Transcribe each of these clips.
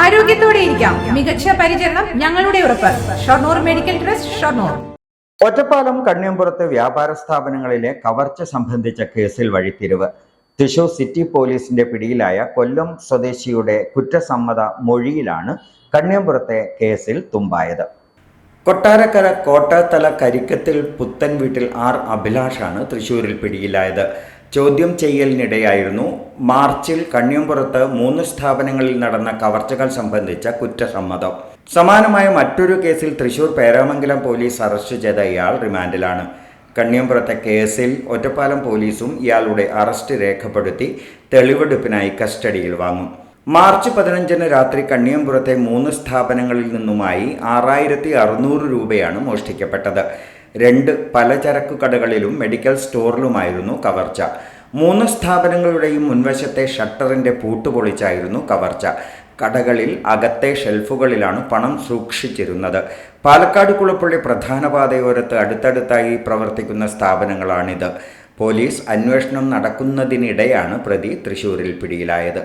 ആരോഗ്യത്തോടെ ഇരിക്കാം. മികച്ച പരിചരണം ഞങ്ങളുടെ ഉറപ്പ്. Shoranur medical trust Shoranur. Ottapalam കണ്ണിയമ്പുറത്ത് വ്യാപാര സ്ഥാപനങ്ങളിലെ കവർച്ച സംബന്ധിച്ച കേസിൽ വഴിത്തിരിവ്. തൃശൂർ സിറ്റി പോലീസിന്റെ പിടിയിലായ കൊല്ലം സ്വദേശിയുടെ കുറ്റസമ്മത മൊഴിയിലാണ് കണ്ണിയമ്പുറത്തെ കേസിൽ തുമ്പായത്. കൊട്ടാരക്കര കോട്ടാത്തല കരിക്കത്തിൽ പുത്തൻ വീട്ടിൽ ആർ അഭിലാഷാണ് തൃശൂരിൽ പിടിയിലായത്. ചോദ്യം ചെയ്യലിനിടെയായിരുന്നു മാർച്ചിൽ കണ്ണിയമ്പുറത്ത് മൂന്ന് സ്ഥാപനങ്ങളിൽ നടന്ന കവർച്ചകൾ സംബന്ധിച്ച കുറ്റസമ്മതം. സമാനമായ മറ്റൊരു കേസിൽ തൃശൂർ പേരാമംഗലം പോലീസ് അറസ്റ്റ് ചെയ്ത ഇയാൾ റിമാൻഡിലാണ്. കണ്ണിയമ്പുറത്തെ കേസിൽ ഒറ്റപ്പാലം പോലീസും ഇയാളുടെ അറസ്റ്റ് രേഖപ്പെടുത്തി തെളിവെടുപ്പിനായി കസ്റ്റഡിയിൽ വാങ്ങും. മാർച്ച് പതിനഞ്ചിന് രാത്രി കണ്ണിയമ്പുറത്തെ മൂന്ന് സ്ഥാപനങ്ങളിൽ നിന്നുമായി ആറായിരത്തി അറുന്നൂറ് രൂപയാണ് മോഷ്ടിക്കപ്പെട്ടത്. രണ്ട് പലചരക്കു കടകളിലും മെഡിക്കൽ സ്റ്റോറിലുമായിരുന്നു കവർച്ച. മൂന്ന് സ്ഥാപനങ്ങളുടെയും മുൻവശത്തെ ഷട്ടറിന്റെ പൂട്ടുപൊളിച്ചായിരുന്നു കവർച്ച. കടകളിൽ അകത്തെ ഷെൽഫുകളിലാണ് പണം സൂക്ഷിച്ചിരുന്നത്. പാലക്കാട് കുളപ്പള്ളി പ്രധാന പാതയോരത്ത് അടുത്തടുത്തായി പ്രവർത്തിക്കുന്ന സ്ഥാപനങ്ങളാണിത്. പോലീസ് അന്വേഷണം നടക്കുന്നതിനിടെയാണ് പ്രതി തൃശൂരിൽ പിടിയിലായത്.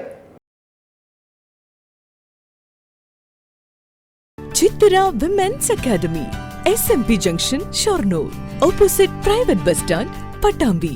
Chithara women's academy S M P junction Shoranur opposite private bus stand Pattambi